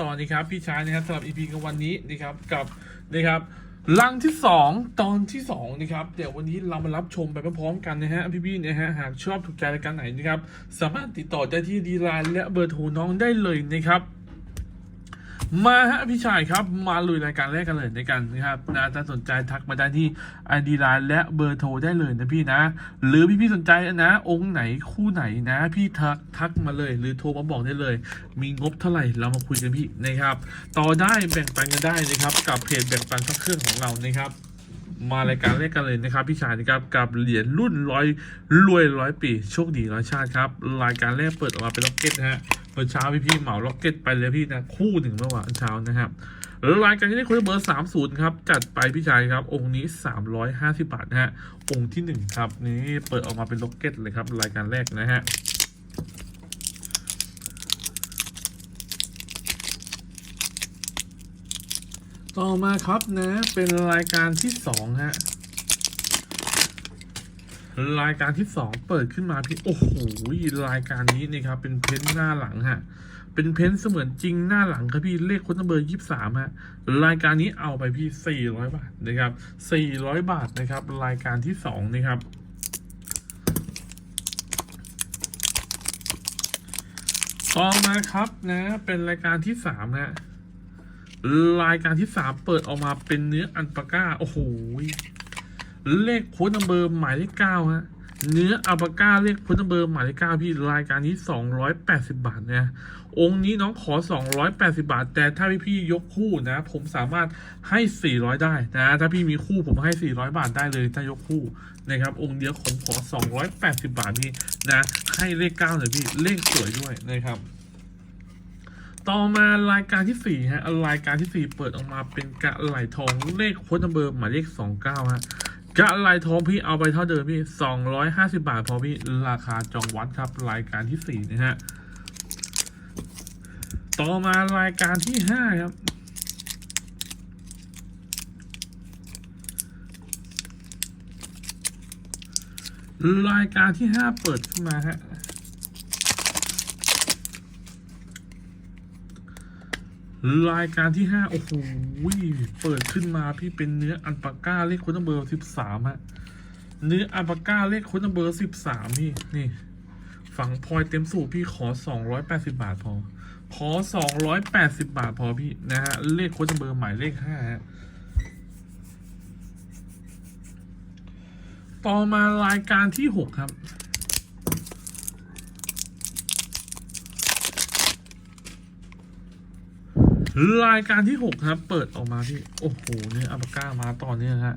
ต่อนี่ครับพี่ชายนะครับสำหรับ EP ของวันนี้นะครับกับนะครับลังที่ 2 ตอนที่2นะครับเดี๋ยววันนี้เรามารับชมไปพร้อมๆกันนะฮะพี่ๆนะฮะหากชอบถูกใจรายการไหนนะครับสามารถติดต่อได้ที่ดีไลน์และเบอร์โทรน้องได้เลยนะครับ มาฮะพี่ชายครับมาลุยรายการแรกกันเลยในกันนะครับนะถ้าสนใจทักมาได้ที่ไอดีไลน์และเบอร์โทรได้เลยนะพี่นะ หรือพี่ๆสนใจนะ องค์ไหนคู่ไหนนะ พี่ทักทักมาเลย หรือโทรมาบอกได้เลย มีงบเท่าไหร่เรามาคุยกันพี่นะครับต่อได้แบ่งปันกันได้นะครับ กับเพจแบ่งปันเครื่องของเรานะครับมารายการแรกกันเลยนะครับพี่ชายนะครับกับเหรียญรุ่นร้อยรวยร้อยปีโชคดีร้อยชาติครับรายการแรกเปิดออกมาเป็นล็อกเก็ตฮะ เมื่อเช้าพี่พี่ๆเหมาล็อกเก็ตไปเลยพี่นะคู่หนึ่งเมื่อวานเช้านะครับแล้วรายการที่ได้คุยเบอร์สามศูนย์ครับ จัดไปพี่ชายครับ องค์นี้สามร้อยห้าสิบาทนะฮะองค์ที่หนึ่งครับ นี่เปิดออกมาเป็นล็อกเก็ตเลยครับ รายการแรกนะฮะต่อมาครับนะเป็นรายการที่สองฮะ รายการที่สองเปิดขึ้นมาพี่โอ้โหรายการนี้นี่ครับเป็นเพ้นท์หน้าหลังฮะเป็นเพ้นท์เสมือนจริงหน้าหลังครับพี่เลขคนเบอร์ยี่สามฮะรายการนี้เอาไปพี่สี่ร้อยบาทนะครับสี่ร้อยบาทนะครับ รายการที่สองนะครับต่อมาครับนะเป็นรายการที่สามนะรายการที่สามเปิดออกมาเป็นเนื้ออันปาก้าโอ้โห เลขโค้ดนัมเบอร์หมายเลขเก้าฮะเนื้ออัลปาก้าเลขโค้ดนัมเบอร์หมายเลขเก้าพี่รายการนี้สองร้อยแปดสิบาทเนี่ยองค์นี้น้องขอสองร้อยแปดสิบาท แต่ถ้าพี่พี่ยกคู่นะ ผมสามารถให้สี่ร้อยได้นะ ถ้าพี่มีคู่ผมให้สี่ร้อยบาทได้เลยถ้ายกคู่นะครับ องค์เดียวผมขอสองร้อยแปดสิบาทพี่นะ ให้เลขเก้าเลยพี่ เลขสวยด้วยนะครับ ต่อมารายการที่สี่ฮะ รายการที่สี่เปิดออกมาเป็นกะไหลทองเลขโค้ดนัมเบอร์หมายเลขสองเก้าฮะ กะไหลทองพี่เอาไปเท่าเดิมพี่สองร้อยห้าสิบาท พอพี่ราคาจองวัดครับ รายการที่สี่นะฮะ ต่อมารายการที่ห้าครับรายการที่ห้าเปิดขึ้นมาฮะ รายการที่ห้าโอ้โหเปิดขึ้นมาพี่เป็นเนื้ออัลปาก้าเลขโค้ดนัมเบอร์สิบสามฮะเนื้ออัลปาก้าเลขโค้ดนัมเบอร์สิบสามพี่นี่ ฝังพลอยเต็มสูตรพี่ขอสองร้อยแปดสิบาทพอ ขอสองร้อยแปดสิบาทพอพี่นะฮะเลขโค้ดนัมเบอร์หมายเลขห้าฮะต่อมารายการที่หกครับ รายการที่หกครับ เปิดออกมาที่ โอ้โหเนี่ยอัปาก้ามาต่อเนื่องฮะ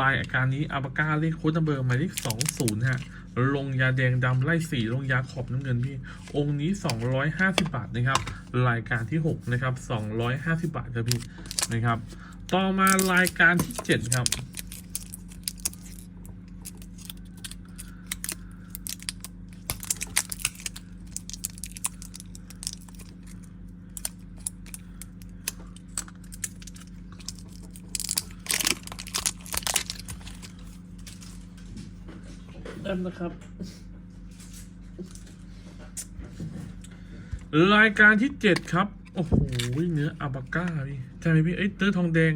รายการนี้อัปาก้าเลขโค้ดนัมเบอร์หมายเลขสองศูนย์ฮะลงยาแดงดำไล่สีลงยาขอบน้ำเงินพี่ องค์นี้สองร้อยห้าสิบาทนะครับ รายการที่หกนะครับสองร้อยห้าสิบาทครับพี่นะครับ ต่อมารายการที่เจ็ดครับ เริ่มนะครับ รายการที่เจ็ดครับ โอ้โหเนื้ออัลปาก้าพี่ใช่ไหมพี่ เอ้ยเนื้อทองแดง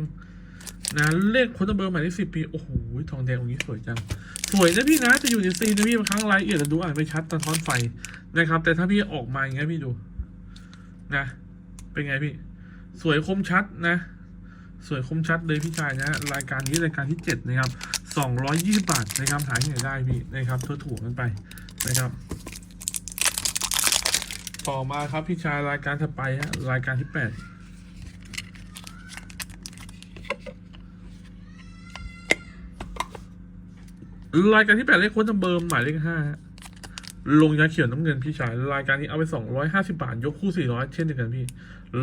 นะเลขคนเบอร์หมายเลขสิบปีโอ้โหทองแดงตรงนี้สวยจัง สวยนะพี่นะจะอยู่ในซีนนะพี่บางครั้งรายละเอียดจะดูอ่านไม่ชัดตอนท้อนไฟนะครับ แต่ถ้าพี่ออกมาอย่างเงี้ยพี่ดู นะ เป็นไงพี่ สวยคมชัดนะ สวยคมชัดเลยพี่ชายนะ รายการนี้รายการที่เจ็ดนะครับ สองร้อยยี่สิบาทนะครับหาที่ไหนได้พี่นะครับทั่วถูกกันไปนะครับ ต่อมาครับพี่ชายรายการถัดไปฮะรายการที่แปดรายการที่แปดเลขโค้ดนัมเบอร์หมายเลขห้าลงยาเขียวน้ำเงินพี่ชาย รายการนี้เอาไปสองร้อยห้าสิบาท ยกคู่สี่ร้อยเช่นเดียวกันพี่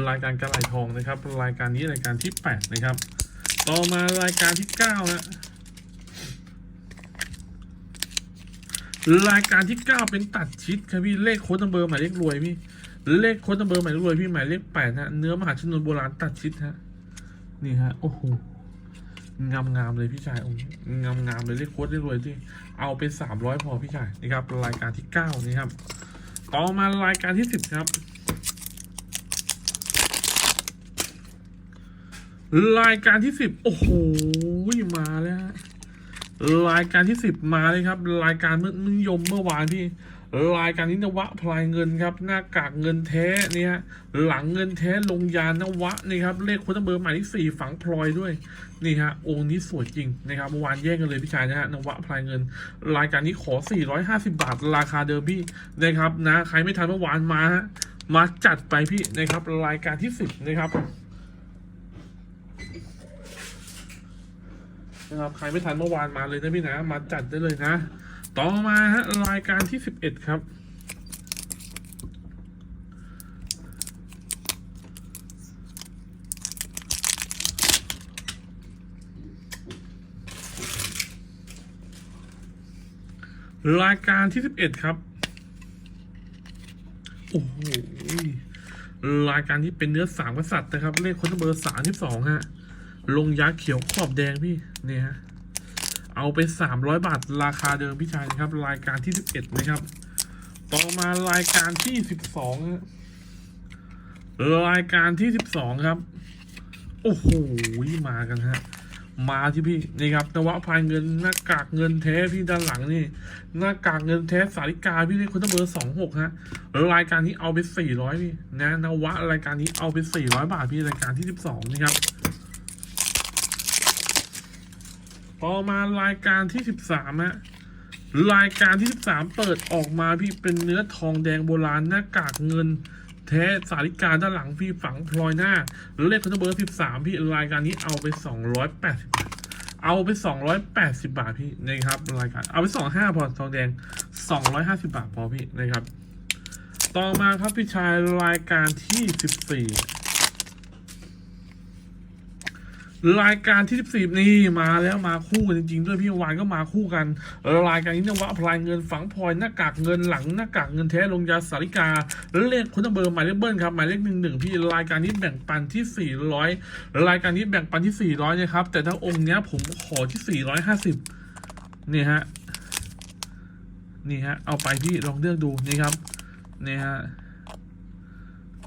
รายการกระไหลทองนะครับ รายการนี้รายการที่แปดนะครับ ต่อมารายการที่เก้าฮะ รายการที่เก้าเป็นตัดชิดครับพี่เลขโค้ดนัมเบอร์หมายเลขรวยพี่เลขโค้ดนัมเบอร์หมายเลขรวยพี่หมายเลขแปดฮะเนื้อมหาชนนโบราณตัดชิดฮะนี่ฮะโอ้โหงามงามเลยพี่ชายโอ้งามงามเลยเลขโค้ดเลขรวยที่ เอาเป็นสามร้อยพอพี่ชายนี่ครับรายการที่เก้านี่ครับ ต่อมารายการที่สิบครับ รายการที่สิบโอ้โหมาแล้วฮะ รายการที่สิบมาเลยครับ รายการเมื่อนิยมเมื่อวานที่รายการนี้นวะพลายเงินครับ หน้ากากเงินแท้เนี่ยฮะหลังเงินแท้ลงยานนวะนี่ครับเลขคนเบอร์หมายเลขสี่ฝังพลอยด้วยนี่ฮะองค์นี้สวยจริงนะครับเมื่อวานแย่งกันเลยพี่ชายนะฮะนวะพลายเงิน รายการนี้ขอ 450 บาท ราคาเดิมพี่นะครับนะใครไม่ทันเมื่อวานมาฮะมาจัดไปพี่นะครับรายการที่สิบนะครับ นะครับใครไม่ทันเมื่อวานมาเลยนะพี่นะมาจัดได้เลยนะ ต่อมาฮะรายการที่สิบเอ็ดครับรายการที่สิบเอ็ดครับ โอ้โห รายการที่เป็นเนื้อสามกษัตริย์นะครับ เลขคนเบอร์สามที่สองฮะ ลงยาเขียวขอบแดงพี่เนี่ยฮะเอาไปสามร้อยบาท ราคาเดิมพี่ชายนะครับ รายการที่สิบเอ็ดนะครับ ต่อมารายการที่สิบสองรายการที่สิบสองครับ โอ้โหมากันฮะ มาที่พี่นี่ครับนวะพายเงินหน้ากากเงินแท้พี่ด้านหลังนี่ หน้ากากเงินแท้สาริกาพี่นี่คนต้งเบอร์สองหกฮะรายการนี้เอาไปสี่ร้อยพี่นะนวะรายการนี้เอาไปสี่ร้อยบาทพี่รายการที่สิบสองนี่ครับ พอมารายการที่สิบสามฮะรายการที่สิบสามเปิดออกมาพี่เป็นเนื้อทองแดงโบราณหน้ากากเงิน แท้สาริกาด้านหลังพี่ฝังพลอยหน้าเลขคันเบอร์สิบสามพี่รายการนี้เอาไปสองร้อยแปดสิบเอาไป 280 บาทพี่นะครับรายการเอาไป 25 พอทองแดง 250 บาทพอพี่นะครับ ต่อมาครับพี่ชายรายการที่ 14 รายการที่ 14 นี่มาแล้วมาคู่กันจริง ๆ ด้วยพี่วานก็มาคู่กัน รายการนี้นวะพลายเงินฝังพลอยหน้ากากเงินหลังหน้ากากเงินแท้ลงยาสาริกาแล้วเลขคุณเบอร์หมายเลขเบิ้ลครับหมายเลขหนึ่งหนึ่งพี่รายการนี้แบ่งปันที่ 400 รายการนี้แบ่งปันที่ 400นะครับ แต่ถ้าองค์เนี้ยผมขอที่ 450 นี่ฮะนี่ฮะเอาไปพี่ลองเลือกดูนี่ครับนี่ฮะ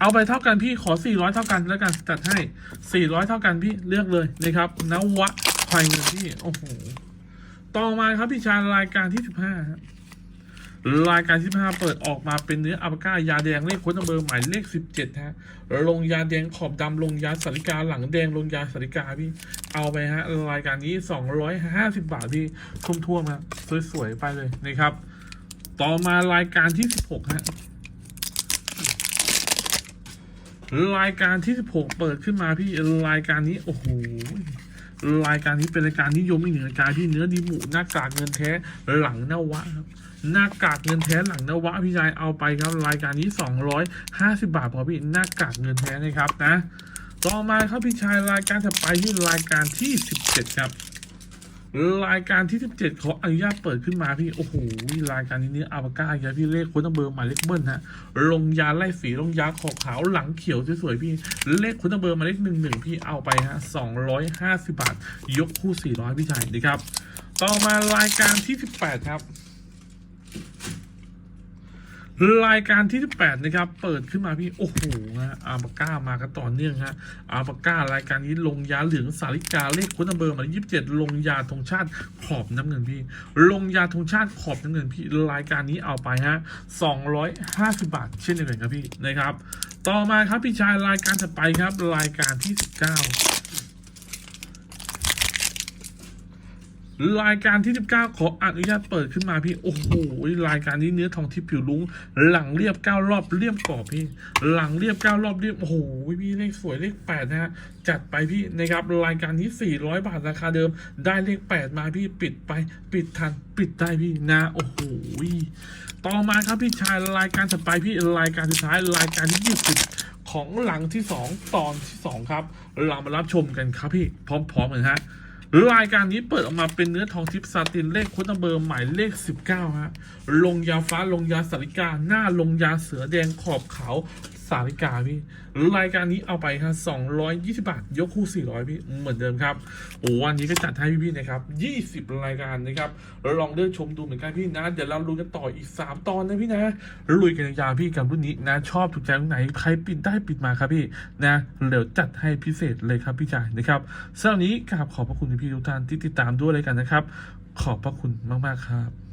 เอาไปเท่ากันพี่ขอ 400 เท่ากันแล้วกันจัดให้ 400 เท่ากันพี่เลือกเลยนะครับนวะไฟเงินพี่โอ้โหต่อมาครับพี่ชายรายการที่ 15ครับรายการที่15เปิดออกมาเป็นเนื้ออัลปาก้ายาแดงเลขค้นเบอร์หมายเลข 17ฮะลงยาแดงขอบดำลงยาสาริกาหลังแดงลงยาสาริกาพี่ เอาไปฮะรายการนี้ 250 บาทพี่ทุ่วมๆครับสวยๆไปเลยนะครับ ต่อมารายการที่ 16ฮะ รายการที่ 16 เปิดขึ้นมาพี่รายการนี้โอ้โหรายการนี้เป็นรายการนิยมอีกหนึ่งรายการที่เนื้อดีหมูหน้ากากเงินแท้หลังนวะครับหน้ากากเงินแท้หลังนวะพี่ชายเอาไปครับรายการนี้ 250 บาทพอพี่หน้ากากเงินแท้นะครับนะ ต่อมาครับพี่ชายรายการถัดไปที่รายการที่ 17 ครับ รายการที่ 17ขออนุญาตเปิดขึ้นมาพี่โอ้โหรายการนี้เนี่ยอาบาก้าครับพี่เลขคุณเบอร์หมายเลขเบิ้ลฮะลงยาไล่สีลงยาขอบขาวหลังเขียวสวยๆพี่เลขคุณเบอร์หมายเลขหนึ่งหนึ่งพี่เอาไปฮะ250บาท ยกคู่400พี่ชายนะครับต่อมารายการที่ 18 ครับ รายการที่ 18 นะครับ เปิดขึ้นมาพี่ โอ้โหฮะอาบาก้ามากันต่อเนื่องฮะอาบาก้ารายการนี้ลงยาเหลืองสาริกาเลขคุณเบอร์มายี่สิบเลข27ลงยาธงชาติขอบน้ำเงินพี่ ลงยาธงชาติขอบน้ำเงินพี่ รายการนี้เอาไปฮะ250บาท เช่นเดียวกันครับพี่นะครับ ต่อมาครับพี่ชายรายการถัดไปครับรายการที่ 19 รายการที่ 19 ขออนุญาตเปิดขึ้นมาพี่ โอ้โห รายการนี้เนื้อทองทิพย์ผิวลุ้งหลังเรียบ 9 รอบเรียบกรอบพี่ หลังเรียบ 9 รอบเรียบ โอ้โห พี่เลขสวยเลข 8 นะฮะ จัดไปพี่นะครับ รายการนี้ 400 บาทราคาเดิม ได้เลข 8 มาพี่ปิดไป ปิดทัน ปิดได้พี่นะ โอ้โห ต่อมาครับพี่ชายรายการถัดไปพี่รายการสุดท้ายรายการที่ 20 ของหลังที่ 2 ตอนที่ 2 ครับ เรามารับชมกันครับพี่ พร้อมๆกันฮะ รายการนี้เปิดออกมาเป็นเนื้อทองทิพซาตินเลขคุตเบอร์หมายเลข 19ฮะลงยาฟ้าลงยาสาริกา หน้าลงยาเสือแดงขอบขาว สาริกาพี่รายการนี้เอาไปครับ220บาท ยกคู่400พี่เหมือนเดิมครับโอ้วันนี้ก็จัดให้พี่ๆนะครับ20รายการนะครับแล้วลองเลือกชมดูเหมือนกันพี่นะ เดี๋ยวเราลุยกันต่ออีก3ตอนนะพี่นะแล้วลุยกันยาวๆพี่กับรุ่นนี้นะ ชอบถูกใจตรงไหนใครปิดได้ปิดมาครับพี่นะเดี๋ยวจัดให้พิเศษเลยครับพี่จ่ายนะครับสำหรับวันนี้กราบขอบพระคุณพี่ๆทุกท่านที่ติดตามด้วยเลยกันนะครับ ขอบพระคุณมากๆครับ